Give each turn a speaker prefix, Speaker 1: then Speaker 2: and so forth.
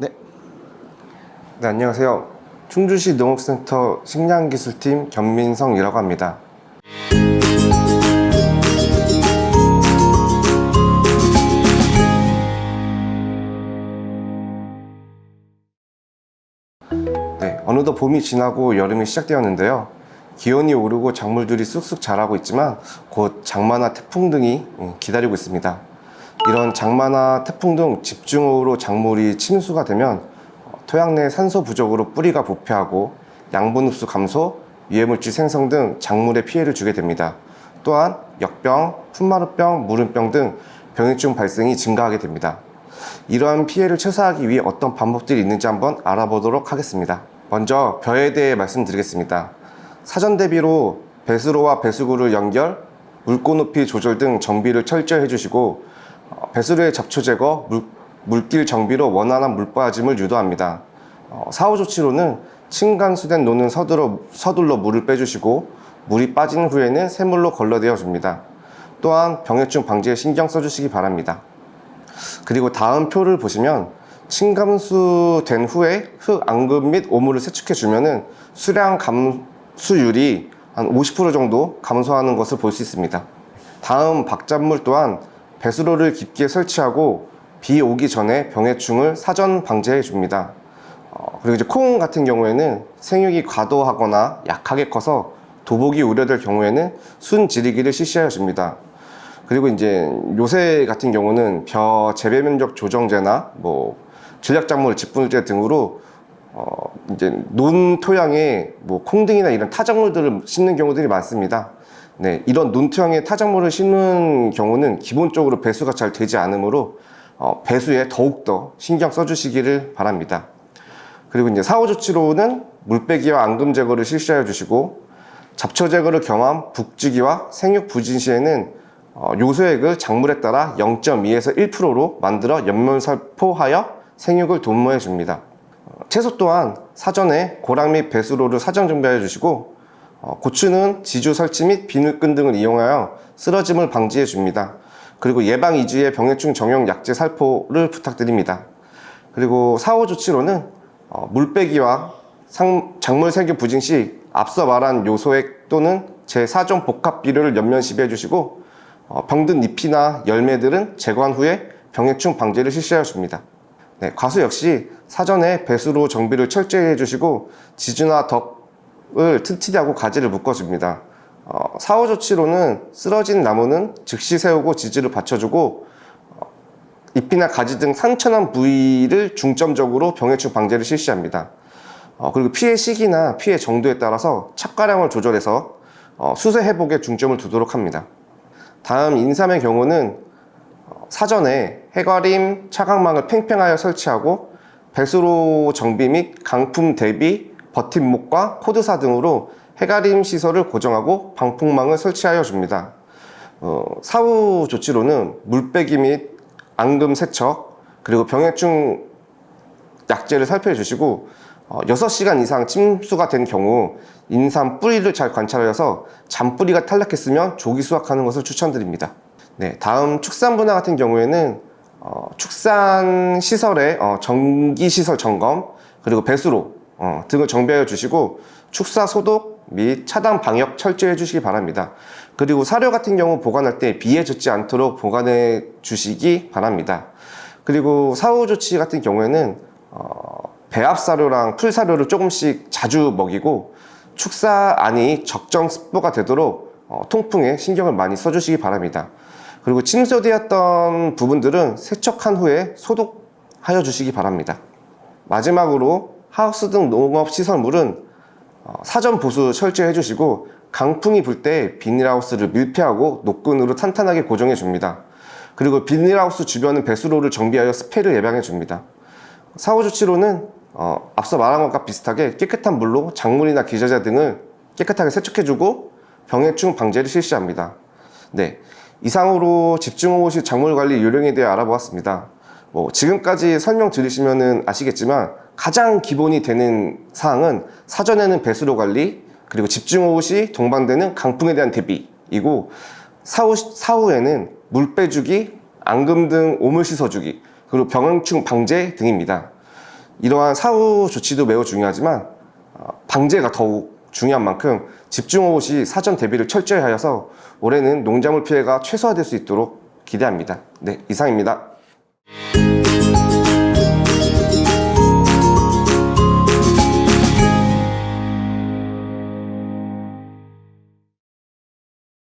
Speaker 1: 네. 네, 안녕하세요. 충주시 농업센터 식량기술팀 견민성이라고 합니다. 네, 어느덧 봄이 지나고 여름이 시작되었는데요. 기온이 오르고 작물들이 쑥쑥 자라고 있지만 곧 장마나 태풍 등이 음, 기다리고 있습니다. 이런 장마나 태풍 등 집중호우로 작물이 침수가 되면 어, 토양 내 산소 부족으로 뿌리가 부패하고 양분 흡수 감소, 유해물질 생성 등 작물에 피해를 주게 됩니다. 또한 역병, 품마루병, 무름병 등 병해충 발생이 증가하게 됩니다. 이러한 피해를 최소화하기 위해 어떤 방법들이 있는지 한번 알아보도록 하겠습니다. 먼저 벼에 대해 말씀드리겠습니다. 사전 대비로 배수로와 배수구를 연결, 물고 높이 조절 등 정비를 철저히 해주시고 어, 배수로의 잡초 제거, 물, 물길 정비로 원활한 물 빠짐을 유도합니다. 어, 사후 조치로는 층간수된 노는 서둘러, 서둘러 물을 빼주시고 물이 빠진 후에는 새물로 걸러내어 줍니다. 또한 병해충 방지에 신경 써주시기 바랍니다. 그리고 다음 표를 보시면 층감수 된 후에 흙, 앙금 및 오물을 세척해 주면은 수량 감수율이 한 50% 정도 감소하는 것을 볼 수 있습니다. 다음 박잣물 또한 배수로를 깊게 설치하고 비 오기 전에 병해충을 사전 방지해 줍니다. 어, 그리고 이제 콩 같은 경우에는 생육이 과도하거나 약하게 커서 도복이 우려될 경우에는 순 지리기를 실시하여 줍니다. 그리고 이제 요새 같은 경우는 벼 재배 면적 조정제나 뭐 전략작물 직분제 등으로 어 이제 논 토양에 뭐 콩등이나 이런 타작물들을 심는 경우들이 많습니다. 네, 이런 논 토양에 타작물을 심는 경우는 기본적으로 배수가 잘 되지 않으므로 어 배수에 더욱더 신경 써주시기를 바랍니다. 그리고 이제 사후 조치로는 물빼기와 앙금 제거를 실시하여 주시고 잡초 제거를 겸한 북지기와 생육 부진 시에는 어, 요소액을 작물에 따라 0.2에서 1%로 만들어 연면 살포하여 생육을 도모해 줍니다. 어, 채소 또한 사전에 고랑 및 배수로를 사전 준비해 주시고 어, 고추는 지주 설치 및 비늘끈 등을 이용하여 쓰러짐을 방지해 줍니다. 그리고 예방 이주의 병해충 정형 약제 살포를 부탁드립니다. 그리고 사후 조치로는 어, 물빼기와 상- 작물 생육 부진 시 앞서 말한 요소액 또는 제4종 복합 비료를 연면 시비해 주시고 어, 병든 잎이나 열매들은 제거한 후에 병해충 방제를 실시하여 줍니다. 네, 과수 역시 사전에 배수로 정비를 철저히 해주시고 지주나 덕 을 튼튼히 하고 가지를 묶어줍니다. 어, 사후 조치로는 쓰러진 나무는 즉시 세우고 지지를 받쳐주고 어, 잎이나 가지 등 상처난 부위를 중점적으로 병해충 방제를 실시합니다. 어, 그리고 피해 시기나 피해 정도에 따라서 착가량을 조절해서 어, 수세 회복에 중점을 두도록 합니다. 다음 인삼의 경우는 어, 사전에 해가림 차광망을 팽팽하여 설치하고 배수로 정비 및 강품 대비 버팀목과 코드사 등으로 해가림 시설을 고정하고 방풍망을 설치하여 줍니다. 어, 사후 조치로는 물빼기 및 앙금 세척 그리고 병해충 약제를 살펴 주시고 어, 6시간 이상 침수가 된 경우 인삼 뿌리를 잘 관찰하여서 잔뿌리가 탈락했으면 조기 수확하는 것을 추천드립니다. 네, 다음 축산 분야 같은 경우에는 어, 축산 시설의 어, 전기 시설 점검 그리고 배수로 어, 등을 정비하여 주시고 축사 소독 및 차단 방역 철저히 해주시기 바랍니다. 그리고 사료 같은 경우 보관할 때 비에 젖지 않도록 보관해 주시기 바랍니다. 그리고 사후 조치 같은 경우에는 어, 배합 사료랑 풀 사료를 조금씩 자주 먹이고 축사 안이 적정 습도가 되도록 어, 통풍에 신경을 많이 써주시기 바랍니다. 그리고 침수되었던 부분들은 세척한 후에 소독하여 주시기 바랍니다. 마지막으로 하우스 등 농업 시설물은 어, 사전 보수 철저히 해주시고 강풍이 불 때 비닐하우스를 밀폐하고 노끈으로 탄탄하게 고정해 줍니다. 그리고 비닐하우스 주변은 배수로를 정비하여 스패를 예방해 줍니다. 사후 조치로는 어, 앞서 말한 것과 비슷하게 깨끗한 물로 작물이나 기저자 등을 깨끗하게 세척해주고 병해충 방제를 실시합니다. 네, 이상으로 집중호우 시 작물 관리 요령에 대해 알아보았습니다. 뭐 지금까지 설명 들으시면은 아시겠지만 가장 기본이 되는 사항은 사전에는 배수로 관리 그리고 집중호우 시 동반되는 강풍에 대한 대비이고 사후 사후에는 물 빼주기, 앙금 등 오물 씻어주기 그리고 병해충 방제 등입니다. 이러한 사후 조치도 매우 중요하지만 어, 방제가 더욱 중요한 만큼 집중호우 시 사전 대비를 철저히 하여서 올해는 농작물 피해가 최소화될 수 있도록 기대합니다. 네, 이상입니다. you.